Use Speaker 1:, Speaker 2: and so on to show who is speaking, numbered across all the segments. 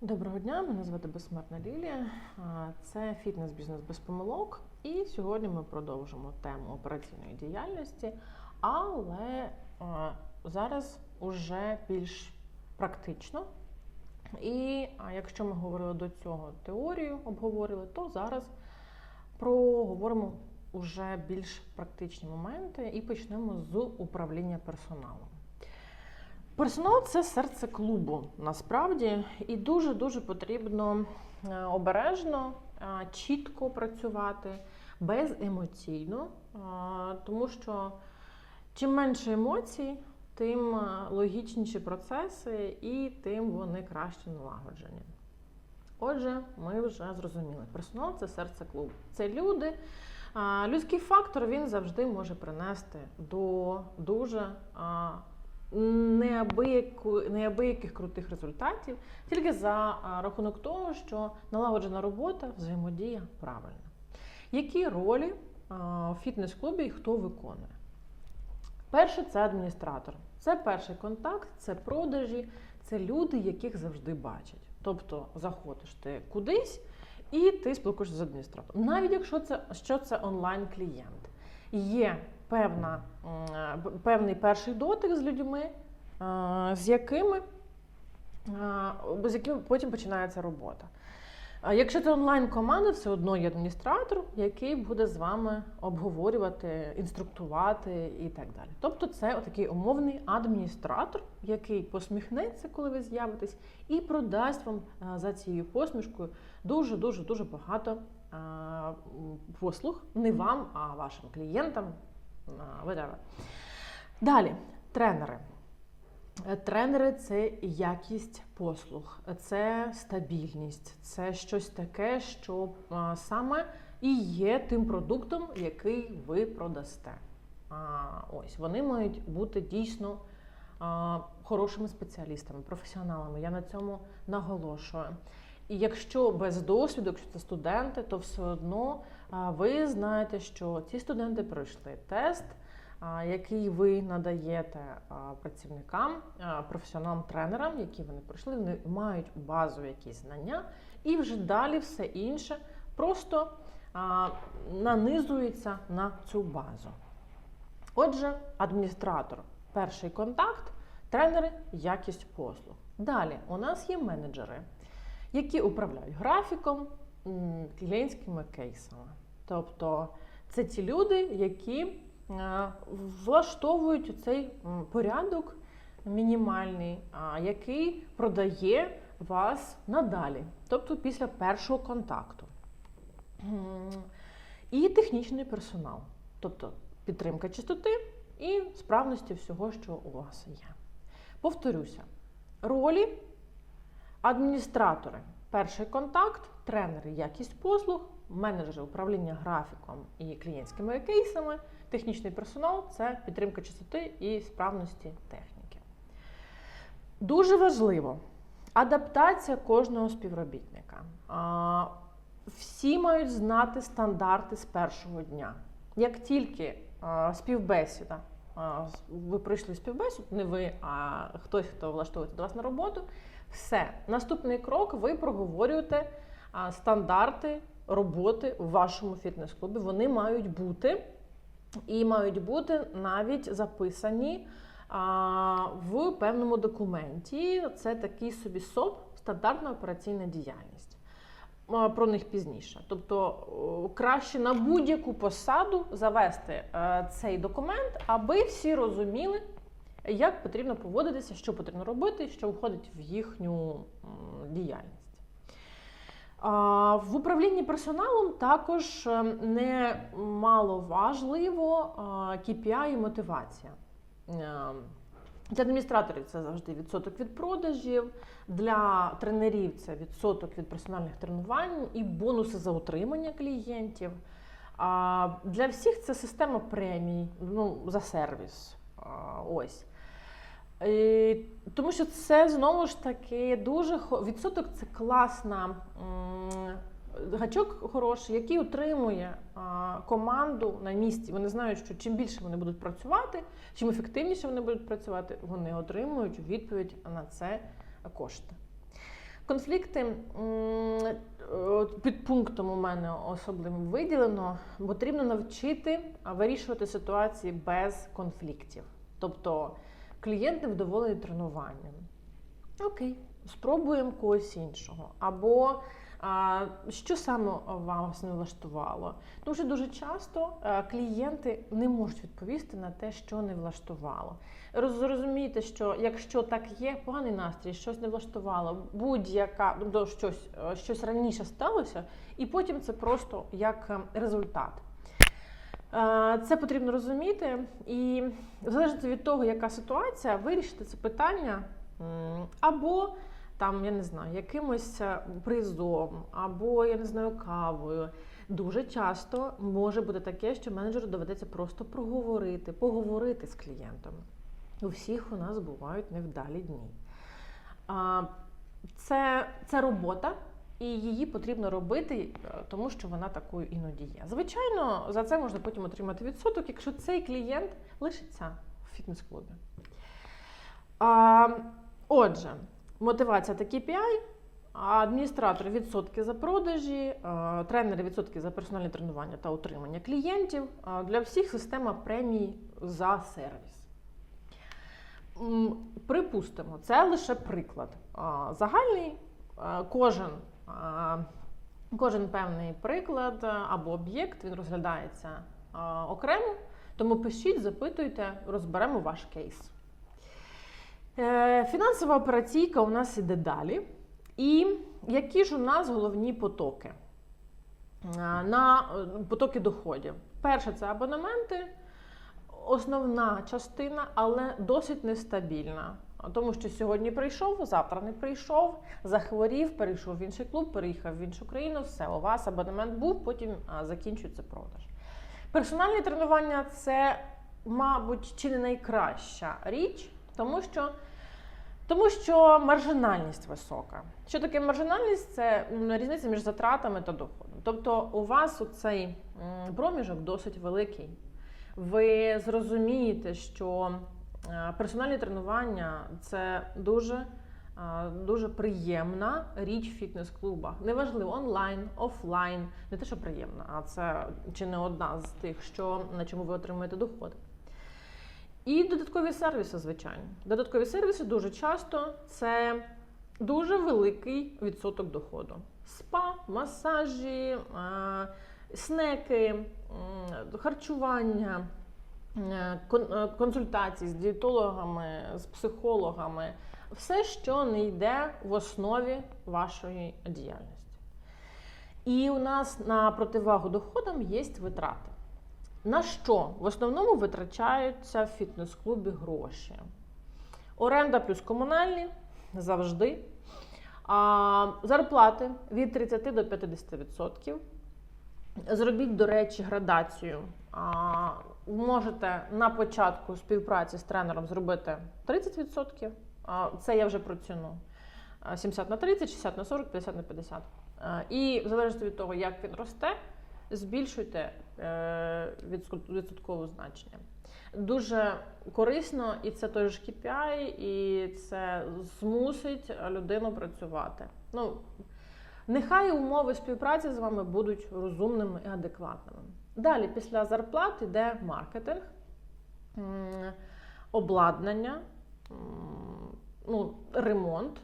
Speaker 1: Доброго дня, мене звати Безсмертна Лілія. Це фітнес-бізнес без помилок. І сьогодні ми продовжимо тему операційної діяльності, але зараз уже більш практично. І якщо ми говорили до цього теорію, обговорили, то зараз проговоримо уже більш практичні моменти і почнемо з управління персоналом. Персонал це серце клубу насправді, і дуже дуже потрібно е, обережно, е, чітко працювати, беземоційно, е, тому що чим менше емоцій, тим логічніші процеси і тим вони краще налагоджені. Отже, ми вже зрозуміли, персонал це серце клубу. Це люди. Людський фактор він завжди може принести до дуже неабияких крутих результатів тільки за рахунок того, що налагоджена робота, взаємодія правильна. Які ролі в фітнес-клубі і хто виконує? Перше це адміністратор. Це перший контакт, це продажі, це люди, яких завжди бачать. Тобто заходиш ти кудись і ти спілкуєшся з адміністратором. Навіть якщо це що це онлайн-клієнт, є певна, певний перший дотик з людьми, е, з якими, е, з якими потім починається робота. Якщо це онлайн-команда, все одно є адміністратор, який буде з вами обговорювати, інструктувати і так далі. Тобто це такий умовний адміністратор, який посміхнеться, коли ви з'явитесь, і продасть вам за цією посмішкою дуже дуже дуже багато послуг не вам, а вашим клієнтам. Whatever. Далі, тренери. Е, Тренери це якість послуг, це стабільність, це щось таке, що саме і є тим продуктом, який ви продасте. Ось вони мають бути дійсно хорошими спеціалістами, професіоналами. Я на цьому наголошую. І якщо без досвіду, якщо це студенти, то все одно ви знаєте, що ці студенти пройшли тест який ви надаєте працівникам, професіоналам-тренерам, які вони пройшли, вони мають базові якісь знання, і вже далі все інше просто нанизується на цю базу. Отже, адміністратор, перший контакт, тренери, якість послуг. Далі у нас є менеджери, які управляють графіком, клієнтськими кейсами. Тобто це ті люди, які е, влаштовують цей порядок мінімальний, який продає вас надалі, тобто після першого контакту. І технічний персонал, тобто підтримка чистоти і справності всього, що у вас є. Повторюся, ролі адміністратори. Перший контакт, тренери, якість послуг, менеджери управління графіком і клієнтськими кейсами, технічний персонал це підтримка чистоти і справності техніки. Дуже важливо адаптація кожного співробітника. Всі мають знати стандарти з першого дня. Як тільки співбесіда, ви прийшли співбесіду, не ви, а хтось, хто влаштовується до вас на роботу, все. Наступний крок ви проговорюєте стандарти роботи в вашому фітнес-клубі. Вони мають бути і мають бути навіть записані в певному документі. Це такий собі СОП, стандартна операційна діяльність. Про них пізніше. Тобто краще на будь-яку посаду завести е, цей документ, аби всі розуміли, як потрібно поводитися, що потрібно робити, що входить в їхню діяльність. В управлінні персоналом також е, не мало важливо а, KPI і мотивація. Е, Для адміністраторів це завжди відсоток від продажів, для тренерів це відсоток від персональних тренувань і бонуси за утримання клієнтів. Для всіх це система премій ну, за сервіс. Ось. Тому що це знову ж таки дуже відсоток це класна гачок хороший, який утримує команду на місці. Вони знають, що чим більше вони будуть працювати, чим ефективніше вони будуть працювати, вони отримують відповідь на це кошти. Конфлікти під пунктом у мене особливо виділено. Потрібно навчити вирішувати ситуації без конфліктів. Тобто клієнт невдоволений тренуванням. Окей, спробуємо когось іншого. Або а, що саме вас не влаштувало? Тому що дуже часто а, клієнти не можуть відповісти на те, що не влаштувало. Роз- Зрозумійте, що якщо так є, поганий настрій, щось не влаштувало, будь-яка тобто щось, е, щось раніше сталося, і потім це просто як е, результат. Е, Це потрібно розуміти, і в залежності від того, яка ситуація, вирішити це питання або там, я не знаю, якимось е, призом, або я не знаю, кавою. Дуже часто може бути таке, що менеджеру доведеться просто проговорити, поговорити з клієнтом. У всіх у нас бувають невдалі дні. Це, це робота, і її потрібно робити, е, тому що вона такою іноді є. Звичайно, за це можна потім отримати відсоток, якщо цей клієнт лишиться в фітнес-клубі. Отже, мотивація та KPI, адміністратор відсотки за продажі, е, тренери відсотки за персональне тренування та утримання клієнтів. Е, Для всіх система премій за сервіс. Припустимо, це лише приклад. Загальний кожен, а, кожен певний приклад або об'єкт він розглядається окремо, тому пишіть, запитуйте, розберемо ваш кейс. Е, Фінансова операційка у нас іде далі. І які ж у нас головні потоки? На е, потоки доходів. Перше це абонементи основна частина, але досить нестабільна. Тому що сьогодні прийшов, завтра не прийшов, захворів, перейшов в інший клуб, переїхав в іншу країну. Все, у вас абонемент був, потім закінчується продаж. Персональні тренування це, мабуть, чи не найкраща річ, тому що. Тому що маржинальність висока. Що таке маржинальність? Це різниця між затратами та доходом. Тобто у вас цей проміжок досить великий. Ви зрозумієте, що персональні тренування це дуже, е, дуже приємна річ в фітнес-клубах. Неважливо, онлайн, офлайн, не те, що приємна, а це чи не одна з тих, що на чому ви отримуєте доходи. І додаткові сервіси, звичайно. Додаткові сервіси дуже часто це дуже великий відсоток доходу. Спа, масажі, е, снеки, харчування, е, е, консультації з дієтологами, з психологами все, що не йде в основі вашої діяльності. І у нас на противагу доходам є витрати. На що в основному витрачаються в фітнес-клубі гроші? Оренда плюс комунальні завжди. А, зарплати від 30 до 50%. Зробіть, до речі, градацію. А, можете на початку співпраці з тренером зробити 30%. А, це я вже про ціну. А, 70 на 30, 60 на 40, 50 на 50. І в залежності від того, як він росте, збільшуйте е, відсоткове значення. Дуже корисно, і це той ж KPI, і це змусить людину працювати. Ну, нехай умови співпраці з вами будуть розумними і адекватними. Далі, після зарплат йде маркетинг, обладнання, ну, ремонт,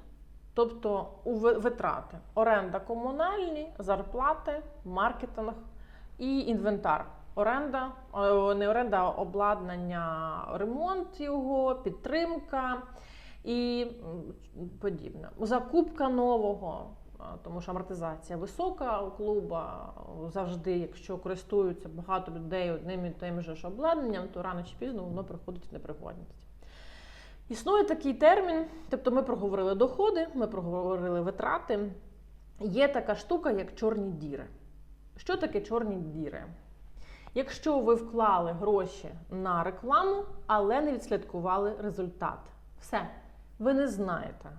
Speaker 1: тобто витрати, оренда комунальні, зарплати, маркетинг і інвентар. Оренда, е, не оренда, а обладнання, ремонт його, підтримка і подібне. Закупка нового, тому що амортизація висока у клуба. Завжди, якщо користуються багато людей одним і тим же ж обладнанням, то рано чи пізно воно приходить в непригодність. Існує такий термін, тобто ми проговорили доходи, ми проговорили витрати. Є така штука, як чорні діри. Що таке чорні діри? Якщо ви вклали гроші на рекламу, але не відслідкували результат. Все, ви не знаєте,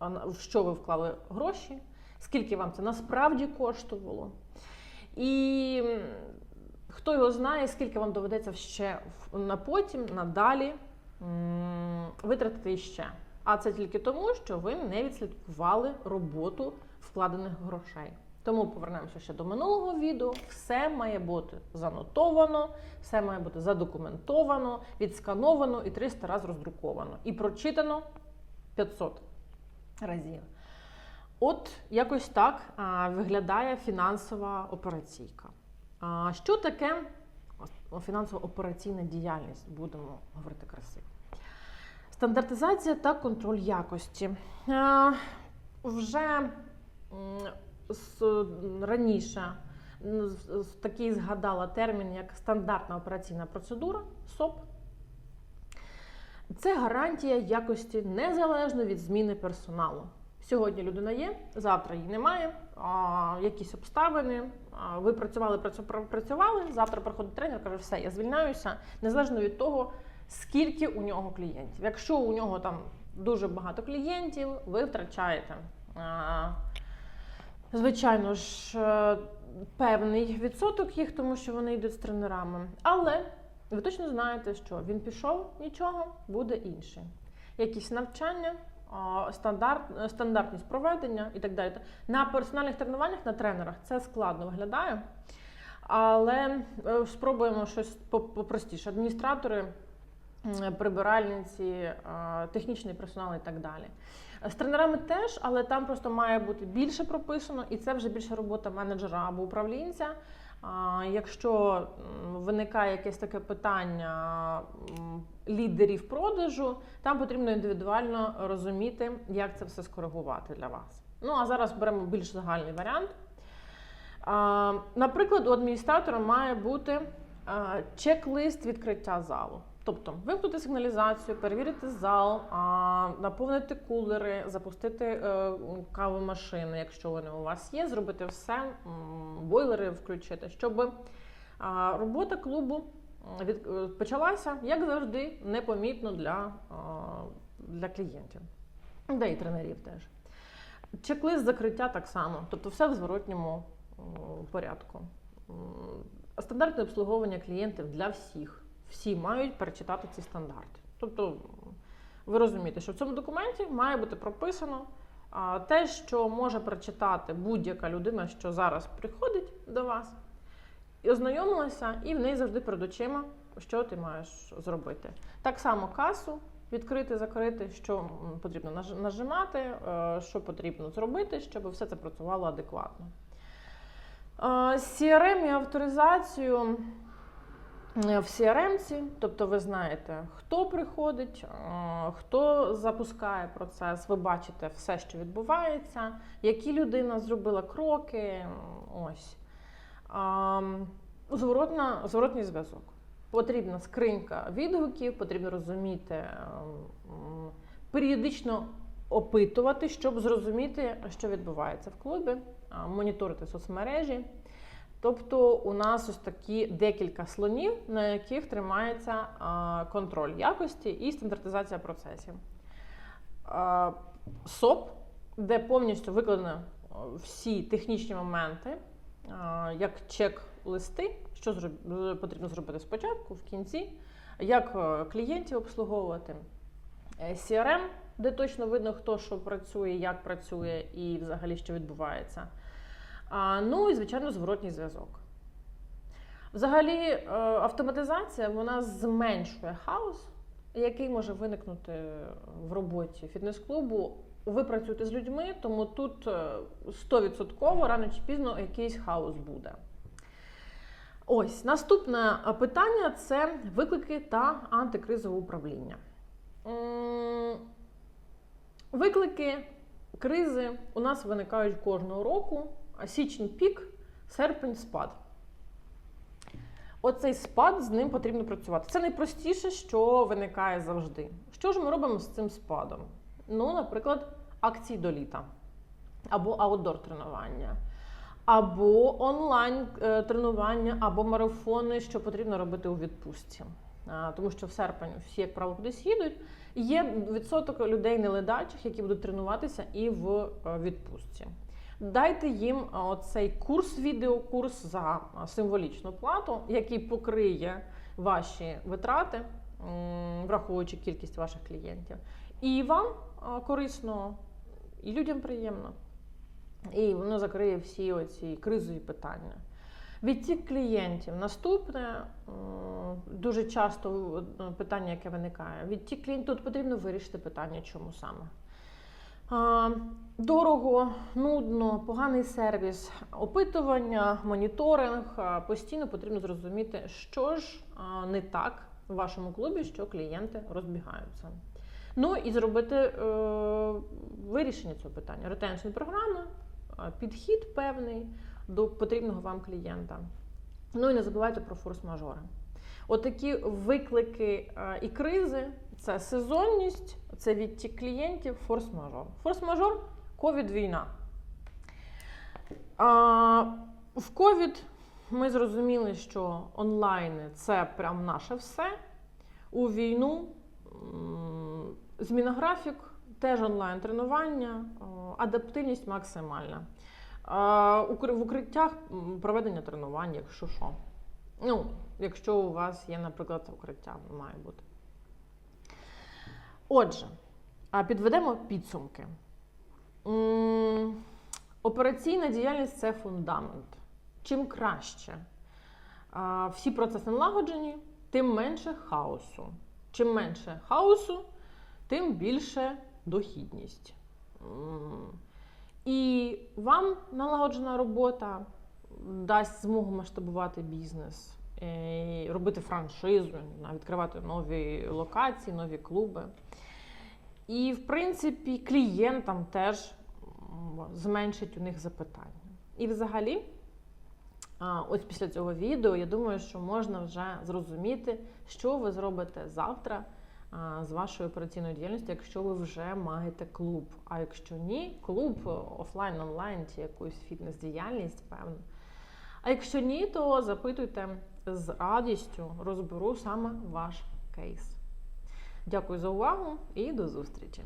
Speaker 1: в що ви вклали гроші, скільки вам це насправді коштувало. І хто його знає, скільки вам доведеться ще на потім, надалі витратити іще. А це тільки тому, що ви не відслідкували роботу вкладених грошей. Тому повернемося ще до минулого відео. Все має бути занотовано, все має бути задокументовано, відскановано і 300 разів роздруковано. І прочитано 500 разів. От якось так виглядає фінансова операційка. А, що таке фінансово-операційна діяльність? Будемо говорити красиво. Стандартизація та контроль якості. Вже раніше такий згадала термін як стандартна операційна процедура СОП. Це гарантія якості незалежно від зміни персоналу. Сьогодні людина є, завтра її немає. А, якісь обставини. А, ви працювали, працю- працювали. Завтра приходить тренер, каже, все, я звільняюся, незалежно від того, скільки у нього клієнтів. Якщо у нього там дуже багато клієнтів, ви втрачаєте. А, Звичайно ж, е, певний відсоток їх, тому що вони йдуть з тренерами. Але ви точно знаєте, що він пішов, нічого, буде інший. Якісь навчання, стандарт, стандартність проведення і так далі. На персональних тренуваннях, на тренерах це складно виглядає. Але е, спробуємо щось попростіше. Адміністратори, прибиральниці, е, технічний персонал і так далі. З тренерами теж, але там просто має бути більше прописано, і це вже більше робота менеджера або управлінця. Якщо виникає якесь таке питання лідерів продажу, там потрібно індивідуально розуміти, як це все скоригувати для вас. Ну а зараз беремо більш загальний варіант. Наприклад, у адміністратора має бути чек-лист відкриття залу. Тобто вимкнути сигналізацію, перевірити зал, наповнити кулери, запустити е, кавомашини, якщо вони у вас є, зробити все, бойлери включити, щоб робота клубу е, почалася, як завжди, непомітно для, для клієнтів, да і тренерів теж. Чек-лист закриття так само, тобто все в зворотньому порядку. Стандартне обслуговування клієнтів для всіх. Всі мають перечитати ці стандарти. Тобто, ви розумієте, що в цьому документі має бути прописано те, що може прочитати будь-яка людина, що зараз приходить до вас, і ознайомилася, і в неї завжди перед очима, що ти маєш зробити. Так само касу відкрити, закрити, що потрібно нажимати, е, що потрібно зробити, щоб все це працювало адекватно. Е, CRM і авторизацію в CRM, тобто ви знаєте, хто приходить, е, хто запускає процес, ви бачите все, що відбувається, які людина зробила кроки. Ось. Зворотна, зворотній зв'язок. Потрібна скринька відгуків, потрібно розуміти, ем, періодично опитувати, щоб зрозуміти, що відбувається в клубі, моніторити соцмережі. Тобто у нас ось такі декілька слонів, на яких тримається контроль якості і стандартизація процесів. СОП, де повністю викладено всі технічні моменти, як чек-листи, що потрібно зробити спочатку, в кінці, як е, клієнтів обслуговувати, Е, CRM, де точно видно, хто що працює, як працює і взагалі що відбувається. Ну і, звичайно, зворотній зв'язок. Взагалі, е, автоматизація вона зменшує хаос, який може виникнути в роботі фітнес-клубу. Ви працюєте з людьми, тому тут е, 100% рано чи пізно якийсь хаос буде. Ось наступне е, питання це виклики та антикризове управління. Виклики кризи у нас виникають кожного року. Січень пік, серпень спад. Оцей спад з ним потрібно працювати. Це найпростіше, що виникає завжди. Що ж ми робимо з цим спадом? Ну, наприклад, акції до літа, або аутдор тренування, або онлайн е, або марафони, що потрібно робити у відпустці. Тому що в серпень всі, як правило, кудись їдуть. Є відсоток людей неледачих, які будуть тренуватися і в е, відпустці. Дайте їм е, оцей курс, відеокурс за е, символічну плату, який покриє ваші витрати, враховуючи кількість ваших клієнтів. І вам корисно, і людям приємно. І воно закриє всі оці кризові питання. Відтік клієнтів. Наступне дуже часто е, питання, яке виникає. Відтік клієнтів тут потрібно вирішити питання, чому саме. Дорого, нудно, поганий сервіс, опитування, моніторинг. Постійно потрібно зрозуміти, що ж не так в вашому клубі, що клієнти розбігаються. Ну і зробити е, вирішення цього питання. Ретеншн програми, підхід певний до потрібного вам клієнта. Ну і не забувайте про форс-мажори. Отакі виклики е, і кризи це сезонність, це відтік клієнтів, форс-мажор. Форс-мажор ковід війна. А, в ковід ми зрозуміли, що онлайн це прям наше все. У війну зміна графік, теж онлайн тренування, адаптивність максимальна. В укриттях проведення тренувань, якщо що. Ну, якщо у вас є, наприклад, укриття, має бути. Отже, підведемо підсумки. Операційна діяльність це фундамент. Чим краще всі процеси налагоджені, тим менше хаосу. Чим менше хаосу, тим більше дохідність. І вам налагоджена робота дасть змогу масштабувати бізнес, е, робити франшизу, відкривати нові локації, нові клуби. І, в принципі, клієнтам теж зменшить у них запитання. І взагалі, ось після цього відео, я думаю, що можна вже зрозуміти, що ви зробите завтра з вашою операційною діяльністю, якщо ви вже маєте клуб. А якщо ні, клуб офлайн, онлайн чи якусь фітнес-діяльність, певно. А якщо ні, то запитуйте з радістю, розберу саме ваш кейс. Дякую за увагу і до зустрічі!